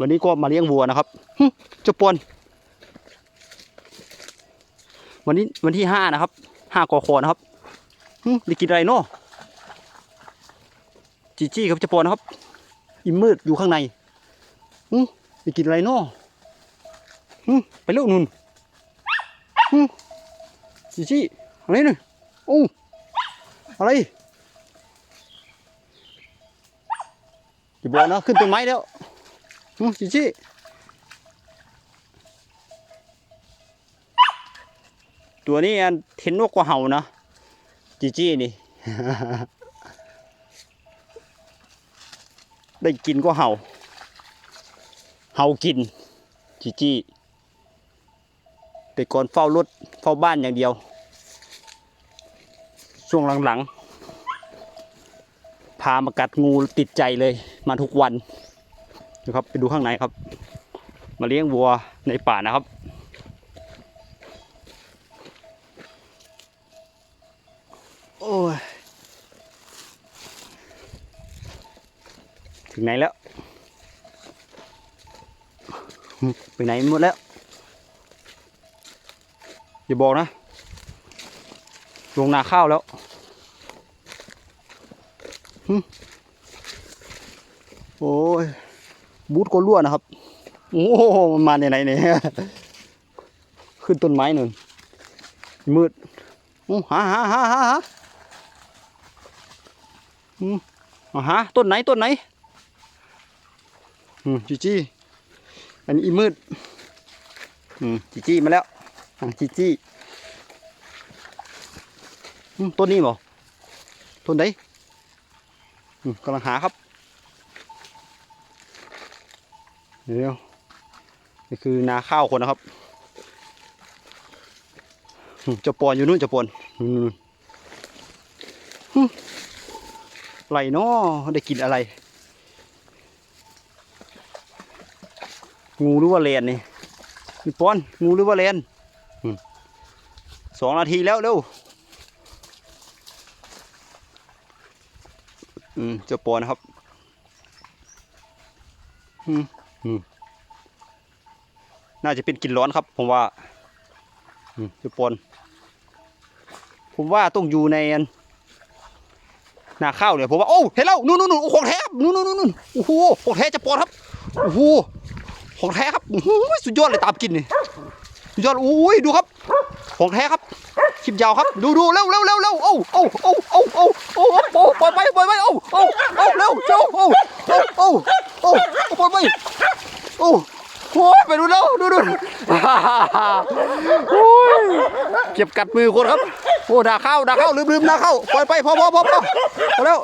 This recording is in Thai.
วันนี้ก็มาเลี้ยงวัวนะครับเจ้าปนวันนี้วันที่ห้านะครับห้ากอคอนะครับได้กินอะไรเนาะจีจี้ครับเจ้าปนครับ อิ่มมืดอยู่ข้างในได้กินอะไรเนาะไปเร็วนุ่นจีจี้อะไรเนี่ยโอ้อะไรอย่าบอกนะขึ้นต้นไม้แล้ว อืมจิจิตัวนี้อันเห็นนกกว่าเห่านะจิจินี่ ได้กินก็เห่า เห่ากินจิจิแต่ก่อนเฝ้ารถเฝ้าบ้านอย่างเดียว ช่วงหลังๆ พามากัดงูติดใจเลย มาทุกวัน นะครับไปดูข้างในครับ มาเลี้ยงวัวในป่านะครับ โอ้ยถึงไหนแล้ว ไปไหนหมดแล้ว อย่าบอกนะ ลงนาข้าวแล้วหึโอ้ย บูทก็รั่วนะครับ โอ้โหมันมาในไหนเนี่ยขึ้นต้นไม้หนึ่งมืดโอ้หาหาหาหาหาอืมเอาหาต้นไหนต้นไหนอืมจีจี้อันนี้อีมืดอืมจีจี้มาแล้วอะจีจี้ต้นนี้บ่ต้นไหนกำลังหาครับ เดี๋ยวนี่คือนาข้าวคนนะครับเจะปอนอยู่นู่นเจะปอนนู่นนู่นหึไรเนาะได้กินอะไร งูหรือว่าเลนนี่พี่ปอนงูหรือว่าเลนสองนาทีแล้วเร็วอืมเจะปอนนะครับ อืม น่าจะเป็นกลินร้อนครับ ผมว่าจะปนผมว่าต้องอยู่ในนาข้าวเนี่ยผมว่าโอ้เห็นแล้วนู่นนู่นโอ้ของแท้ครับนู่นนู่นนู่นโอ้โหของแท้จะปนครับโอ้โหของแท้ครับโอ้โหสุดยอดเลยตามกินนี่สุดยอดโอ้ยดูครับ ของแท้ครับคลิปยาวครับ ดูดูเร็วเร็วเร็วเร็วโอ้โอ้โอ้โอ้โอ้โอ้โอ้ปล่อยไปปล่อยไปโอ้โอ้โอ้เร็วเจ้าโอ้โอ้โอ้โอ้ปล่อยไป โอ้โหไปดูแล้วดูดูโอ้ยเก็บกัดมือคนครับโอ้ด่าเข้าด่าเข้าลืมลืมด่าเข้าปล่อยไปพอพอพอพอพอแล้ว